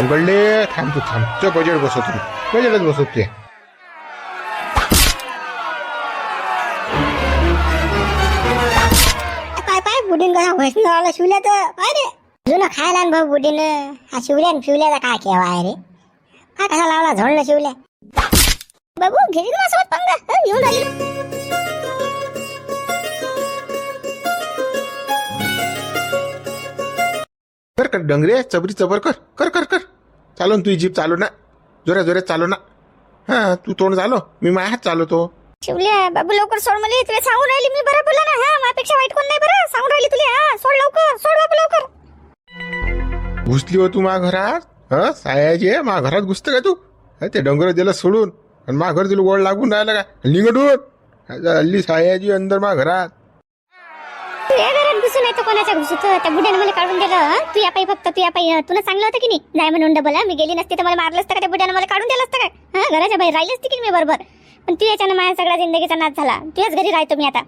गडले थांब तू थांब तो बजेट बसवतो मी बजेटच बसवते पाय पाय बुडीन का वैष्णवाला शिवल्या तर पाय रे जुनं खायला आण भाऊ बुडीन हा शिवल्या न शिवल्याचा काय केव्हा आहे रे हा कसा लावला झोडला शिवल्या बाबू घेतली ना सोबत पंगा हं, घेऊन आली कर कर डंगरे चबरी चबर कर कर कर कर. चालव ना तुझी जीप चालू ना. जोऱ्या जोऱ्यात चालू ना. हा तू तोंड चालव मी माझ्या हात चालवतो. शिवल्या बाबू लवकर सोड मला तुला सांगून राहिली मी बरं बोला ना. हा माझ्यापेक्षा वाईट कोण नाही बरं? सांगून राहिली तुला. हा सोड लवकर सोड बाबू लवकर. घुसली हो तू मा घरात? हा सायाची आहे मा घरात घुसतं का तू? ते डोंगर दिलं सोडून. आणि मा घर तिला गोड लागून राहिलं का? निघडून हल्ली सायाची अंदर मा घरात. तू या घरात घुसून येतो कोणाच्या घुसत? त्या बुड्याने मला काढून दिलं? तू या पायी फक्त तू या हं? तुला चांगलं होतं की नाही? जाय म्हणून डबल? मी गेली नसती तर मला मारलं असतं का? त्या बुड्याने मला काढून दिलं असतं काय हा? घराच्या बाहेर राहिली असती की नाही मी बरोबर? पण तू याच्यानं माझ्या सगळ्या जिंदगीचा नाच झाला. तुझ्याच घरी राहतो मी आता.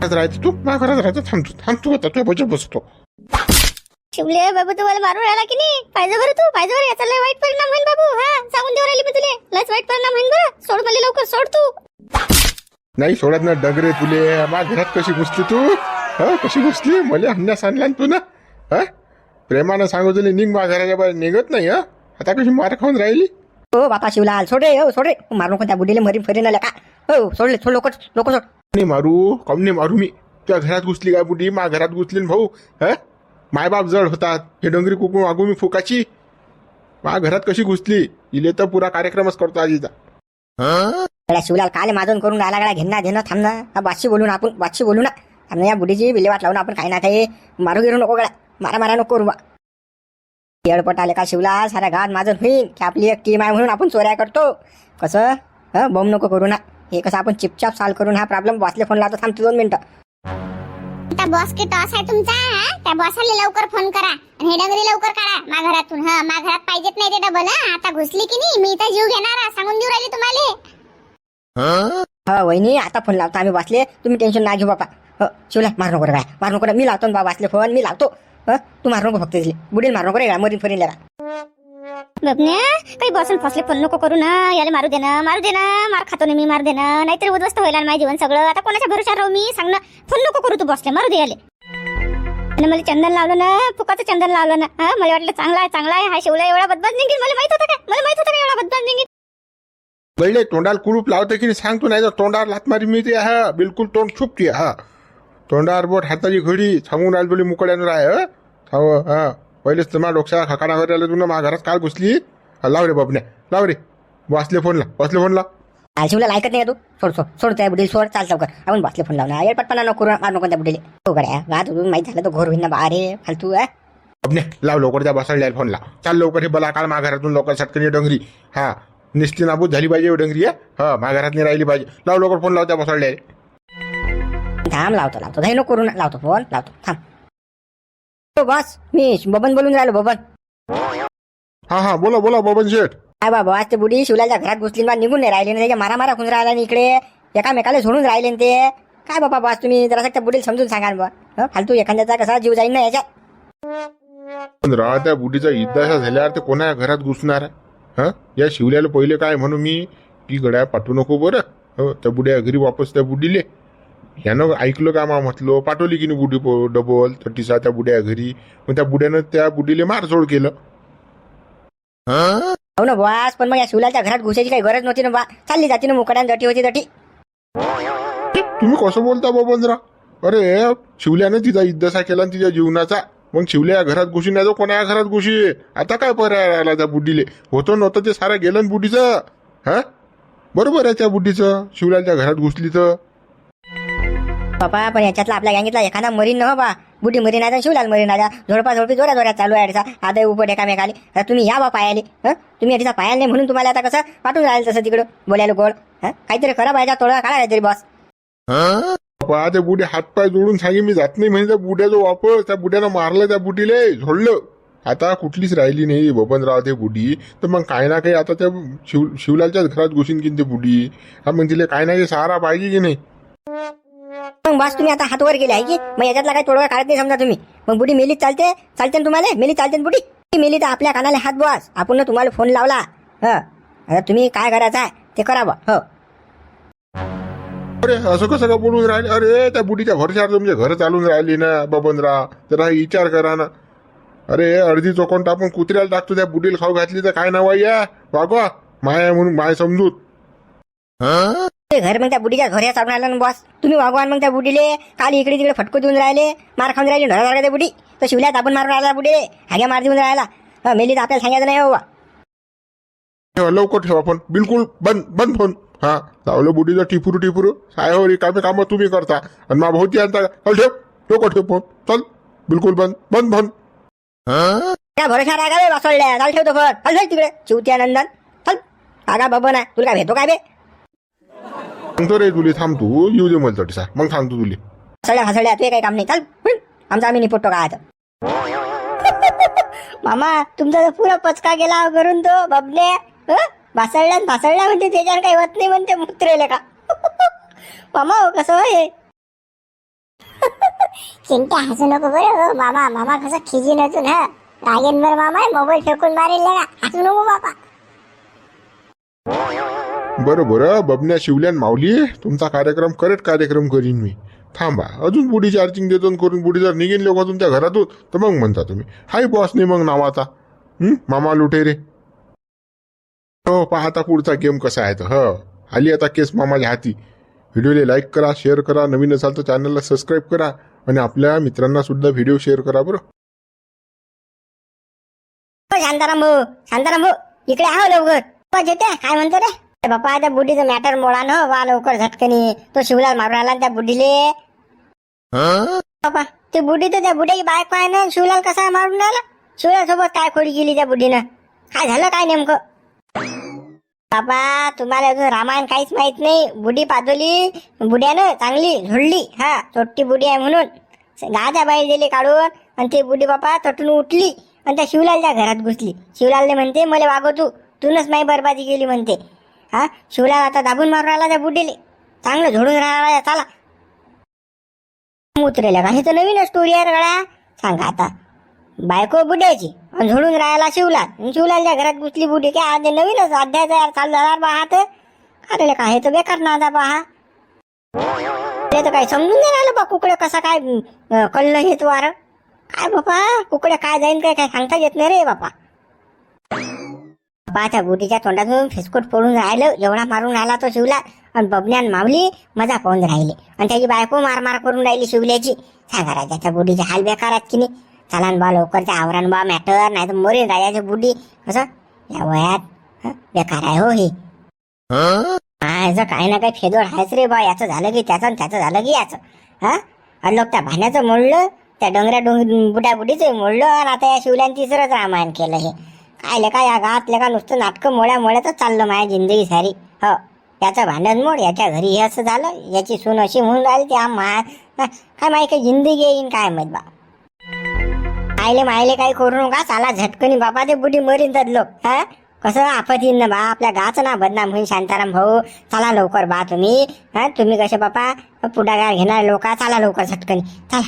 घरात राहते तू? मा घरात राहतो थांबतो थांबतो आता तुझ्या बजेट बसतो. शिवले बाबू तू मला मारून राहिला की नाही? पाहिजे बरं तू पाहिजे बरं याचा लय वाईट परिणाम होईल बाबू हा? सांगून देऊ राहिली मी तुले. लयच वाईट परिणाम होईल बरं. सोड मला लवकर सोड तू. नाही सोडत ना डगरे तुले. मा घरात कशी घुसली तू? हा कशी घुसली? मला हन्यास आणला तू ना हा? प्रेमानं सांगू तुला निघ मा घराच्या बाहेर. निघत नाही हा? आता कशी मार खाऊन राहिली? हो बापा शिवलाल सोड रे हो सोड रे. मारू नको त्या बुडीले मरी फरी का? हो सोडले सोड लोक लोक सोड. नाही मारू? कम नाही मारू मी? तुझ्या घरात घुसली काय बुडी मा घरात घुसली न भाऊ. हा? मायबाप जड होतात. हे डोंगरी कुकू मागू मी फुकाची. मा घरात कशी घुसली? इले तर पुरा कार्यक्रमच करतो आजीचा. शिवलाल काल माजून करून राहिला गड्या घेणं घेणं थांब ना बादशी बोलू ना आपण बादशी बोलू ना. थांब या बुडीची विल्हेवाट लावून आपण काही ना काही मारू गिरू नको गळा मारा मारा नको करू येळपट आले का शिवलाल? साऱ्या गाड माजून होईल की आपली एक टीम आहे म्हणून आपण चोऱ्या करतो. कसं? हं बॉम्ब नको करू ना. हे कसं आपण चिपचाप साल करून हा प्रॉब्लेम वाचले फोन लावतो थांबतो दोन मिनिटं. आता बॉस की टॉस आहे तुमचा हा? त्या बॉसाला लवकर फोन करा आणि हे डगरी लवकर काढा मा घरातून हा? मा घरात पाहिजेत नाही ते डबल हा? आता घुसली की नाही? मी इथं जीव घेणार हा. सांगून देऊ राहिली तुम्हाला. हा हा वहिनी आता फोन लावतो आम्ही वाचले तुम्ही टेन्शन ना घेऊ बापा हो शिवला मार नको रे मार नको. रे मी लावतो ना बा वाचले फोन मी लावतो. हं तू मार नको फक्त दिली बुडील मार नको रे मरीन फरीन लेला काही बसून फसले पण नको करू ना. याला मारू दे ना मारू दे ना. मार खातो ना मी मार दे ना. नाहीतरी उद्ध्वस्त होईल माझे जीवन सगळं. आता कोणाच्या भरोशा राहू मी? सांग ना. फोन नको करू तू बसले मारू दे याले. आणि मला चंदन लावलं ना. फुकाचं चंदन लावलं ना. हा मला वाटलं चांगला आहे चांगला आहे. हा शिवला एवढा बदबाज निघेल. मला माहीत होतं का? मला माहीत होतं का एवढा बदबाज निघेल? बैले तोंडाला कुलूप लावतो की नाही सांगतो नाही तर तोंडावर लात मारी मी ते. हा बिलकुल तोंड छुपते. हा. तोंडावर बोट हाताची घडी. थांबून राहिली तुला मुकड्यानं राय हा. पहिलेच तर माझ्या डोक्याला खकाना वर आलं तुला माझ्या घरात काल घुसली. लाव रे बाबण्या लाव रे. वाचले फोनला वाचले फोनला. शिवला ऐकत नाही तू? सोड सोड सोड त्या बुडील सोड चाल लवकर. आपण बसले फोन लावणार येड पटपणा नको करू, मार नको त्या बुडीले हो गड्या उठून माहीत झालं तर घोर होईन ना बा अरे फालतू आहे बाबण्या लाव लवकर त्या बसायला फोन लाव चाल लवकर हे बला काल माझ्या घरातून लवकर सटकन ये डोंगरी. हा निस्ती नाबूद झाली पाहिजे डोंगरी आहे हा माझ्या घरात नाही राहिली पाहिजे. लाव लवकर फोन लाव त्या बसायला थांब लावतो लावतो. घाई नको करू ना. लावतो फोन लावतो. थांब. बस मी बबन बोलून राहिलो बबन. हा हा बोला बोला बबन शेठ. काय बाबा आज ते बुडी शिवलाच्या घरात घुसली बा निघून नाही राहिले ना त्याच्या मारा मारा होऊन राहिला इकडे. एकामेकाला सोडून राहिले ते. काय बाबा बस तुम्ही जरा त्या बुडील समजून सांगा ना बा? फालतू एखाद्याचा कसा जीव जाईल ना याच्यात. पण राव त्या बुढीचा इतिहास झाल्यावर ते कोणा घरात घुसणार? हा या शिवल्याला पहिले काय म्हणू मी? की गड्या पाठवू नको बरं. हो त्या बुड्या घरी वापस त्या बुडीले यानं ऐकलं का मा म्हटलं पाठवली की नाही बुडी प- डबल थर्टीसा त्या बुड्या घरी. मग त्या बुड्यानं त्या बुडीले मारझोड केलं. हा? हो ना बस पण मग या शिवलाच्या घरात घुसायची काही गरज नव्हती ना बा. चालली जाती ना मुकड्यान जटी होती जटी तुम्ही कसं बोलता बबनरा अरे शिवल्यानं तिचा इद्दसा केला ना तिच्या जीवनाचा. मग शिवल्या घरात घुशी नाही तो कोणा घरात घुशी? आता काय पर्याय राहिला त्या बुड्डीले होतं नव्हतं ते सारं गेलं ना बुड्डीचं हा? बरोबर आहे त्या बुड्डीचं शिवल्याच्या घरात घुसली तर. बापा पण याच्यातला आपल्या गँगीतला एखादा मरीन न हो बा. बुडी मरीन आहे शिवलाल मरीन आहे झोडपा झोडपी जोऱ्या जोऱ्यात चालू आहे याचा आता उपट एकामेकाले. आता तुम्ही या बा पायाले. हं? तुम्ही याचा पायाल नाही म्हणून तुम्हाला आता कसं पाठवून राहील तसं तिकडं? बोलायला गोड. हं? काहीतरी खराब आहे तोडा काढा काहीतरी बॉस बापा त्या बुडे हातपाय जोडून सांगे मी जात नाही म्हणजे त्या बुड्याचा वापर त्या बुड्यानं मारलं त्या बुटीले झोडलं. आता कुठलीच राहिली नाही. बबनराव ते बुडी तर मग काय ना काही आता त्या शिव शिवलालच्याच घरात घुसीन की ते बुडी हा मग तिला काय ना काही सहारा पाहिजे की नाही? मग बॉस तुम्ही आता हातवर गेले आहे की? मग याच्यातला काही तोडगा काढत नाही समजा तुम्ही. मग बुडी मेली चालते? चालते ना तुम्हाला? मेली चालते ना बुडी? ती मेली तर आपल्या कानाला हात बॉस. आपण ना तुम्हाला फोन लावला. ह. आता तुम्ही काय करायचं आहे? ते करावं हो. अरे असं कसं का बोलून राहिले? अरे त्या बुडीच्या भरशावर तुमचे घर चालून राहिली ना बबनराव जरा विचार करा ना. अरे अर्धी चोकोन टाकून कुत्र्याला टाकतो त्या बुडीला खाऊ घातली तर काय नाव आहे या? वागवा. माया म्हणून माय समजूत. ते घर मग त्या बुडीच्या घरी चालून ना बॉस तुम्ही वागवान मग त्या बुडीले. काल इकडे तिकडे फटको देऊन राहिले. मार खाऊन राहिली ढोळा त्या बुडी. तर शिवल्यात आपण मारून राहिला बुडीले. हाग्या मार देऊन राहिला. मेली तर आपल्याला सांगायचं नाही हो बा ठेवा लवकर ठेवा पण. बिलकुल बंद बंद फोन हा लावलं बुडीचं टिपुरू टिपुरू. काय हो रिकामे कामं तुम्ही करता. आणि मा भाऊची आणता. चल ठेव लवकर ठेव फोन चल बिलकुल बंद बंद फोन त्या भरोशा रागा बे बसवल्या चाल ठेवतो फोन चल चल तिकडे. चिवत्या नंदन चल. आगा बाबा ना. तुला काय भेटतो काय बे? सांगतो रे तुली थांब तू. हो, येऊ दे मला तटीसा मग सांगतो तुली हसळ्या हसड्या तुझे काही काम नाही. चल आमचा आम्ही निपटतो काय आता मामा तुमचा तर पुरा पचका गेला करून तो बबने. भासळल्या भासळल्या म्हणते त्याच्यावर काही होत नाही म्हणते मुत्रेले का? मामा हो कसं होय चिंता हसू नको बरं हो. मामा मामा कसं खिजी नसून हा? रागेंवर मामा मोबाईल फेकून मारेल का हसू नको बाबा बरं बरं बबन्या शिवल्यान माऊली तुमचा कार्यक्रम करेक्ट कार्यक्रम करीन मी. थांबा अजून बुडी चार्जिंग देतो करून बुडी जर निघेन लोक तुमच्या घरातून तर मग म्हणता तुम्ही. हाय बॉस नाही मग नावाचा मामा लुटे रे. हो पाहता पुढचा गेम कसा आहे तर ह हो, आली आता केस मामाच्या हाती. व्हिडिओला लाईक करा शेअर करा नवीन असाल तर चॅनलला सबस्क्राईब करा आणि आपल्या मित्रांना सुद्धा व्हिडिओ शेअर करा बरं. शांताराम भाऊ शांताराम भाऊ इकडे आहो लवकर. काय म्हणतो रे? बापा त्या बुढीचं मॅटर मोडा न हो, वा लवकर झटकनी. तो शिवला मारून आला त्या बुढीले. बापा ते बुढी तर त्या बुढ्याची बायको आहे ना शिवलाल कसा मारून राहिला शिवलाल सोबत काय खोडी गेली त्या बुढीनं? काय झालं काय नेमकं? बाबा तुम्हाला अजून रामायण काहीच माहीत नाही. बुढी पाजवली बुड्यानं चांगली झुडली. हा छोटी बुडी आहे म्हणून. गाजा बाहेर दिली काढून आणि ते बुडी बापा तटून उठली आणि त्या शिवलालच्या घरात घुसली. शिवलालने म्हणते मला वागव तू. तूनच माही बरबादी केली म्हणते. हा? शिवलाल आता दाबून मारून राहिला त्या बुडीले चांगलं झोडून राहिला चला. उतरेल्या का? हे तर नवीन स्टोरी आहे गळ्या सांगा आता. बायको बुड्याची आणि झोडून राहायला शिवला. आणि शिवलालच्या घरात घुसली बुडी काय आज नवीनच अध्याय तयार चालू झाला बा तर. अरे काय? हे तर बेकार नादा बा ते तर काही समजून नाही राहिलं बा कुकडे कसा काय कळलं हे तू वारं. काय बापा? कुकडे काय जाईन काय काय सांगता येत नाही रे बापा. बाच्या बुटीच्या तोंडातून फिसकूट पडून राहिलं जेवढा मारून राहिला तो शिवला आणि बबन्यान मावली मजा पाहून राहिली. आणि त्याची बायको मार मार करून राहिली शिवल्याची. सांगा राजाच्या बुडीचे हाल बेकार आहेत की नाही? चालान बा लवकर त्या आवरण बा मॅटर नाही तर मोरीन राजाची बुडी कसं या वयात बेकार आहे हो हे. माझं काही ना काही फेदोड आहेच रे बा. याचं झालं की त्याचं आणि त्याचं झालं की याचं. हा? आणि लोक त्या भाण्याचं मोडलं त्या डोंगऱ्या डोंग बुड्या बुडीचं मोडलं आणि आता या शिवल्यान तिसरंच रामायण केलं हे. काय लेका या गावात लेका नुसतं नाटकं मोळ्या मोळ्यातच चाललं माझ्या जिंदगी सारी. हो याचं भांडण मोड याच्या घरी हे असं झालं याची सून अशी म्हणून राहिली त्या मा काय माहिती काही जिंदगी येईन काय माहीत बा. आईले मायले काही करू नका चाला झटकनी बाबा ते बुटी मरीन तर लोक हा? कसं आफत येईन ना बा आपल्या गाचं ना बदनाम होईल शांताराम भाऊ. चला लवकर बा तुम्ही हा? तुम्ही कसे बापा पुढाकार घेणार लोका चला लवकर झटकनी. चला.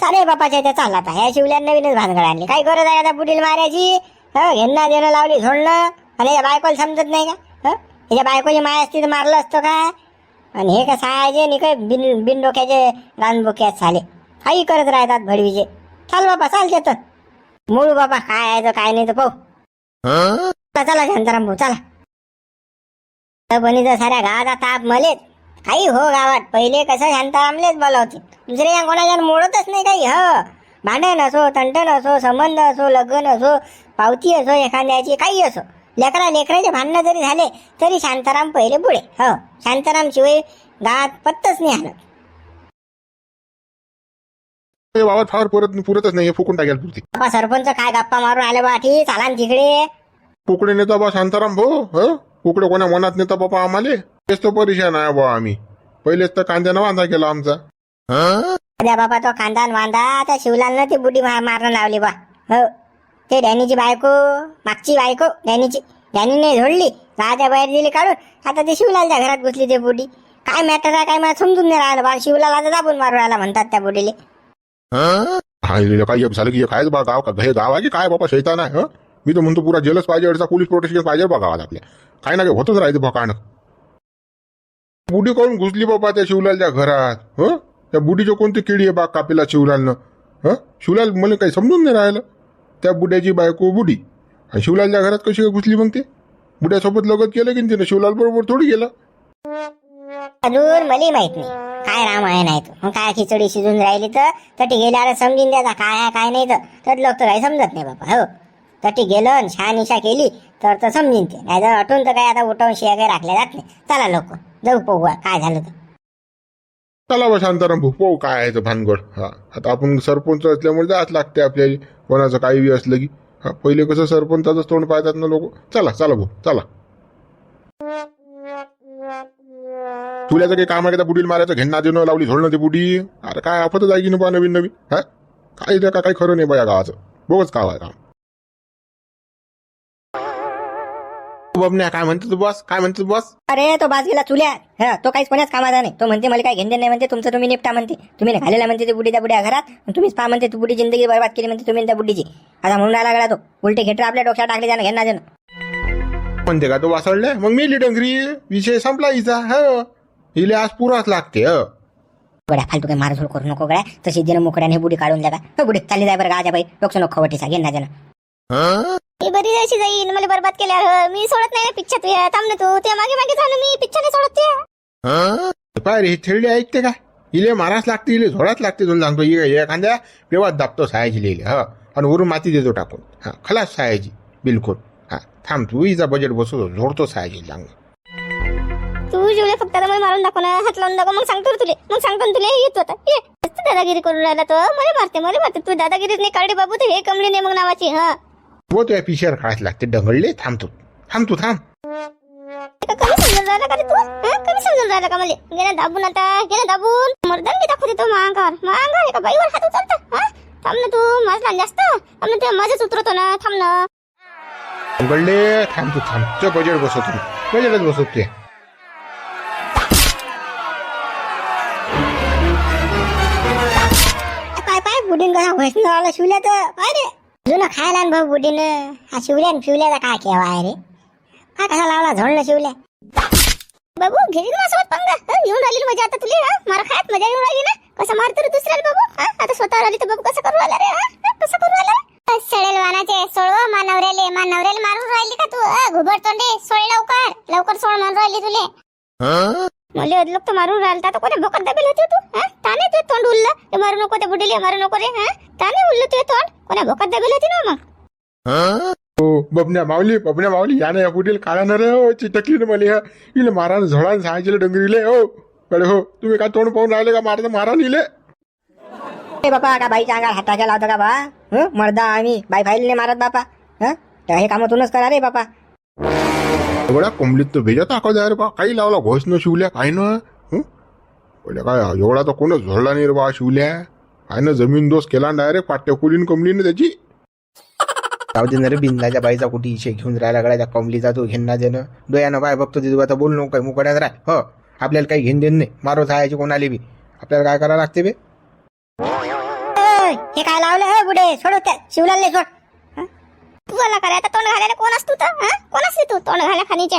चालेल बापाच्या इथे चालला. आता. ह्या शिवल्या नवीनच भानगड आणली. काय गरज आहे आता बुडील मारायची ह घेणं देणं लावली झोडणं आणि या बायकोला समजत नाही का? ह? याच्या बायकोची माय असती तर मारलं असतं का? आणि हे का सायाचे नि काय बिन बिन डोक्याचे रानबोक्यात झाले. काही करत राहतात भडवीचे. चाल बाबा चालते तर मूळ बाबा काय आहे तर काय नाही तर पाहू. चला चला शांताराम भाऊ चला. बनीचा साऱ्या गावाचा ताप मलेच काही हो गावात. पहिले कसं शांतारामलेच बोलावते दुसरे या कोणाच्या मोडतच नाही काही ह. भांडण असो तंटण असो संबंध असो लग्न असो पावती असो एखाद्याची काही असो. लेकरा लेकराचे भांडणं जरी झाले तरी शांताराम पहिले पुढे हो. शांताराम शिवाय गावात पत्तच नाही आणत ते वावर फावर पुरत पुरतच नाही हे फुकून टाकेल पुरती. बाबा सरपंच काय गप्पा मारून आले बा ठीक चाला न तिकडे. कुकडे नेता बा शांताराम भाऊ ह? कुकडे कोणा मनात नेता बाबा आम्हाले? तेच तो परेशान आहे बा आम्ही. पहिलेच तर कांद्यानं वांदा केला आमचा. द्या बाबा तो कांदा न वांदा आता शिवलालनं ती बुडी मार मारणं लावली बा. हो. ते डॅनीची बायको मागची बायको डॅनीची डॅनीने झोडली. राजा बाहेर दिली काढून. आता ते शिवलालच्या घरात घुसली ते बुडी. काय मॅटर आहे काय मला समजून नाही राहिलं बा. शिवलाल आता दाबून मारू राहिला म्हणतात त्या बुडीले. हा इले काय एक झालं की एक आहेच बा गाव का हे गाव आहे की काय बाबा शैतान आहे हं? मी तर म्हणतो पुरा जेलच पाहिजे अडचा पोलीस प्रोटेक्शन पाहिजे बा गावात आपल्या. काय ना काय होतच राहायचं बा कानं. बुडी करून घुसली बाबा त्या शिवलालच्या घरात ह? त्या बुडीचं कोणती किडी आहे बा कापेला शिवलालनं? ह? शिवलाल मला काही समजून नाही राहिलं. त्या बुड्याची बायको बुडी. आणि शिवलालच्या घरात कशी काय घुसली मग ते? बुड्यासोबत लगत केलं की तिनं शिवलाल बरोबर थोडी गेलं? अजून मला माहीत नाही. काय रामायण आहे तो मग काय खिचडी शिजून राहिली तर? तटी गेल्यावर समजून द्यायचा काय आहे काय नाही तर. तर लोक तर काही समजत नाही बाबा हो. तटी गेलं छान इशा केली. तर तर समजीन ते. नाही जर अटून तर काय आता उठवून शिया काही राखल्या जात नाही. चला लोक जाऊ पोगवा काय झालं तर. चला बा शांताराम भाऊ पाहू काय आहे ते भानगड. हा आता आपण सरपंच असल्यामुळे जाच लागते आपल्याला. कोणाचं काही बी असलं की. हा पहिले कसं सरपंचाचंच तोंड पाहतात ना लोक. चला चला भाऊ चला. तुल्याचं काही काम आहे का बुडील मारायचं? घेणं देणं लावली झोडणं ते बुडी. अरे काय आपतच आहे की ना नवीन नवीन? हा? काय त्या खरं नाही बा या गावाचं. बघच गाव आहे काम बबन्या काय म्हणते तू बस काय म्हणते तू बस? अरे तो बाज गेला चुल्या. हा तो काहीच कोणाच कामाचा नाही. तो म्हणते मला काही घेणं नाही म्हणते तुमचं तुम्ही निपटा म्हणते. तुम्ही नाही घालेला म्हणते ते बुडीच्या बुड्या घरात. आणि तुम्हीच पहा म्हणते तू बुडी जिंदगी बरबाद केली म्हणते तुम्ही आणि त्या बुडीची. आता म्हणून राहिला गळा तो. उलटे घेटर आपल्या डोक्यात टाकले जाणं घेणं देणं. म्हणते का तो वासळले मग मेली डंगरी विषय संपला हिचा ह? हिले आज पुराच लागते ह? गड्या फालतू काही मारझोड करू नको गड्या तशी दिन मुकड्याने बुडी काढून द्या का? बुडी चालली जाय बरं गाजा बाई डोक्ष नको खवटीचा घेणं देणं. हं? मी बरी जायची जाईन मला बरबाद केल्यावर मी सोडत नाही ना पिच्छा तू थांब ना तू. त्या मागे मागे झालं मी. पिच्छा नाही सोडत ते हं? पाय रे हे थेरडी ऐकते का? इले माराच लागते इले झोडाच लागते. तुला सांगतो ये एखाद्या पेवात दाबतो सायाची लिहिले ह? आणि वरून माती देतो टाकून. हा खलास सायाची बिलकुल. हा थांब तू. हिचा बजेट बसवतो झोडतो सायाची चांगलं. तू जेवढे फक्त आता मला मारून दाखव ना हात लावून दाखव. मग सांगतो रे तुले. मग सांगतो ना तुले. येत होता ये. मस्त दादागिरी करून राहिला तो. मला मारते मला मारते. तू दादागिरीच नाही. काढली बाबू तर हे कमली नाही मग नावाची. हा? व तुया पिशर काढायला लागते डंगळले थांब तू थांब. तू थांब का कमी समजून राहिला का रे तू? हा? कमी समजून राहिला का मला? गेला दाबून आता गेला दाबून. मर्दानगी दाखवते तो महागार महागार एका बाईवर हात उचलता. हा? थांब ना तू माझला जास्त. थांब ना ते उतरतो ना. थांब ना. डंगळले थांब. तू थांब ते. बजेट बसवतो मी बसवतो काय पाय. बुडीन गळा व्हायचं आला शिवल्या तर. काय रे. जुनं खायला आण भाऊ बुटीनं हा शिवल्या आणि फिवल्याचा काय केव्हा आहे रे? हा कसा लावला झोडलं शिवल्या? बाबू घेईन सोबत पंगा? हं? येऊन राहिली ना मजा आता तुली हा? मार खायत मजा येऊन राहिली ना? कसं मारतो रे दुसऱ्याला बाबू? हा आता स्वतः आली तर बाबू कसं करू आला रे हा? हा? कसं करू आला? रे? सडेल वानाचे सोडव मानवरेले मानवऱ्याला मारून राहिली का तू? घुबड तोंडे सोड लवकर. लवकर सोड मारून राहिली तुले. मला अदलोक तर मारून राहिला. तर कोणी भोकत दाबेल होते तू हा? ताने ते तोंड उरलं. ते मारू नको त्या बुडीले मारू नको रे हा? ताने उरलं ते तोंड? कोणा भोकत दाबेल होती ना मग? हो बबन्या मावली बबन्या मावली याने या पुढील काळा न रे हो चिटकली ना मला ह्या इले मारा झोळा सायचे डंगरीले हो. कडे हो तुम्ही काय तोंड पाहून राहिले का मारा मारा निले ए बापा का बाईच्या अंगावर हाताच्या लावतो का बा हं? मर्दा आम्ही बाई फाईल नाही मारत बापा हं? हे कामं तूनच करा रे बापा. एवढ्या कोंबलीत तर भेजा टाका जाय रे बा. काही लावला घोष न शिवल्या काय ना? हं? पहिले काय एवढा तर कोणच झोडला नाही रे बा शिवल्या. काय ना जमीन दोष केला डायरेक्ट पाट्या कुलीन कमलीन त्याची. जाऊ दे ना रे बिंदाच्या बाईचा कुठे इशे घेऊन राहिला गड्या त्या कमलीचा तो घेणं देणं. दोयानं बाय बघतो तिथे आता बोल नको काय मुकड्यात राह. हो आपल्याला काही घेणं देणं नाही. मारो थायची कोणाला बी. आपल्याला काय करावं लागते बे? ए, हे काय लावलं हे बुडे? सोडू त्या शिवलालले सोड. तू आला का रे आता तोंड घालायला कोण असतो तर हा? कोण असते तू तोंड घाला खाणीच्या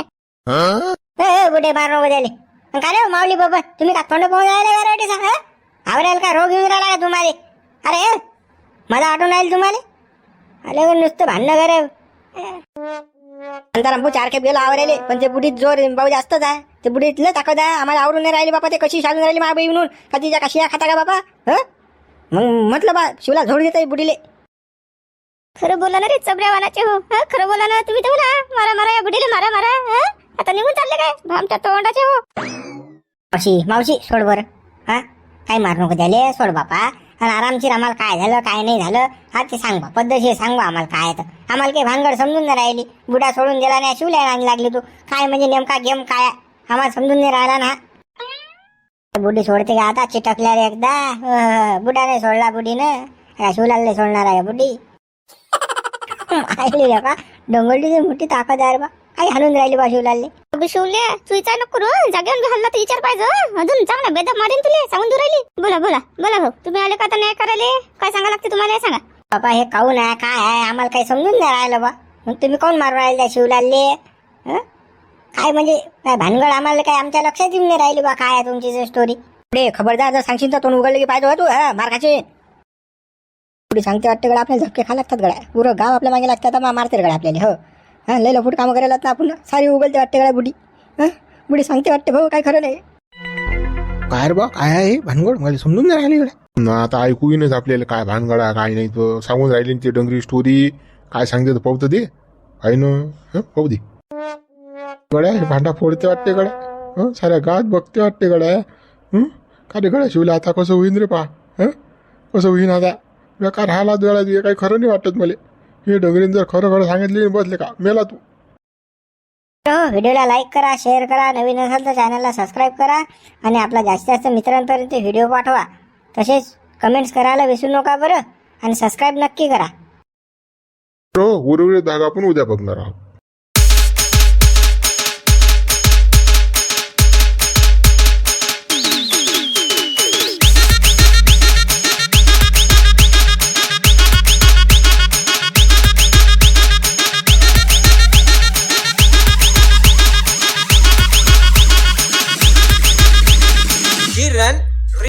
बुडे द्याले मग काय रे माऊली बाबा तुम्ही का तोंड पाहून राहिले का रेडी सांग आवरेल का रोग येऊन राहिला का तुम्हाला? अरे मला आठवण राहील तुम्हाला? अरे नुसतं भांडणं करे. नंतर आम्ही चार खेप गेलो आवरेले पण ते बुडीत जोर भाऊ जास्तच आहे. ते बुडीत लय ताकद आहे. आम्हाला आवरून नाही राहिली बापा ते कशी शाजून राहिली मा येऊन का तिच्या कशी खाता का बापा? हं? मग म्हटलं बा शिवला झोड देत बुडीले खरं बोला ना रे चबऱ्या वानाचे हो. हा खरं बोला ना तुम्ही तर बोला. मारा मारा या बुडीले मारा मारा हा? आता निघून चालले काय? भामच्या तोंडाचे हो. मावशी मावशी सोड बरं. हा? काय मार नको द्याले सोड बापा. आणि आरामशीर आम्हाला काय झालं काय नाही झालं हा ते सांग बा पद्धतशीर सांग बा आम्हाला काय तर. आम्हाला काही भानगड समजून नाही राहिली. बुडा सोडून दिला नाही शिवल्या आणि लागली तू. काय म्हणजे नेमका गेम काय आहे? आम्हाला समजून नाही राहिला ना. बुडी सोडते का आता? चिटकल्या रे एकदा. बुडा नाही सोडला बुडीनं या शिवलाला नाही सोडणार आहे बुडी आयली रे का डोंगरची मोठी ताकद आहे बा. आई हाणून राहिली बा शिवलालले. अगं शिवले तू विचार नको करू जागेवर हल्ला तर विचार पाहिजे. अजून चांगला बेदम मारेन तुले सांगून दूर राहिली. बोला बोला बोला भाऊ. तुम्ही आले का आता नाही करायले? काय सांगा लागते तुम्हाला हे सांगा. बाबा हे काऊन आहे काय आहे? आम्हाला काही समजून नाही राहिलं बा. मग तुम्ही कोण मारून राहिले हं? काय म्हणजे काय भानगड आम्हाला काय आमच्या लक्षात येऊन नाही राहिली बा काय आहे तुमची स्टोरी पुढे खबरदार जर सांगशील तर तोंड उघडलं की पाहिजे तू हा मार खाशील. पुढे सांगते वाटते गड्या आपल्याला झपके खा लागतात गड्या. पुरं गाव आपल्या मागे लागतात तर मारते गड्या आपल्याला हो. हा लय लफूट कामं करायला लागतात ना आपण. सारी उघडते वाटते गड्या बुडी हा बुडी सांगते वाटते भाऊ काय खरं नाही. काय रे बा काय आहे हे? भानगड? मला समजून नाही राहिली इकडे ना आता ऐकू येईनच आपल्याला काय भानगडा काय नाही तर सांगून राहिली ना ती डंगरी स्टोरी काय सांगते तर पाहू तर दे. आहे ना हं, पाहू दे. गड्या हे भांडा फोडते वाटते गड्या. हं, साऱ्या गात बघते वाटते गड्या. हं? का रे गड्या शिवला आता? कसं होईन रे पा? हं कसं होईन आता? बेकार राहिला गड्या ते काही खरं नाही वाटत मला. हे डंगरीन जर खरं खरं सांगितले बसले का? मेला तू. हो व्हिडिओला लाईक करा शेअर करा नवीन असाल तर चॅनलला सबस्क्राईब करा आणि आपला जास्तीत जास्त मित्रांपर्यंत व्हिडिओ पाठवा. तसेच कमेंट्स करायला विसरू नका बरं आणि सबस्क्राईब नक्की करा. हो उर्वरित भाग आपण उद्या बघणार आहोत.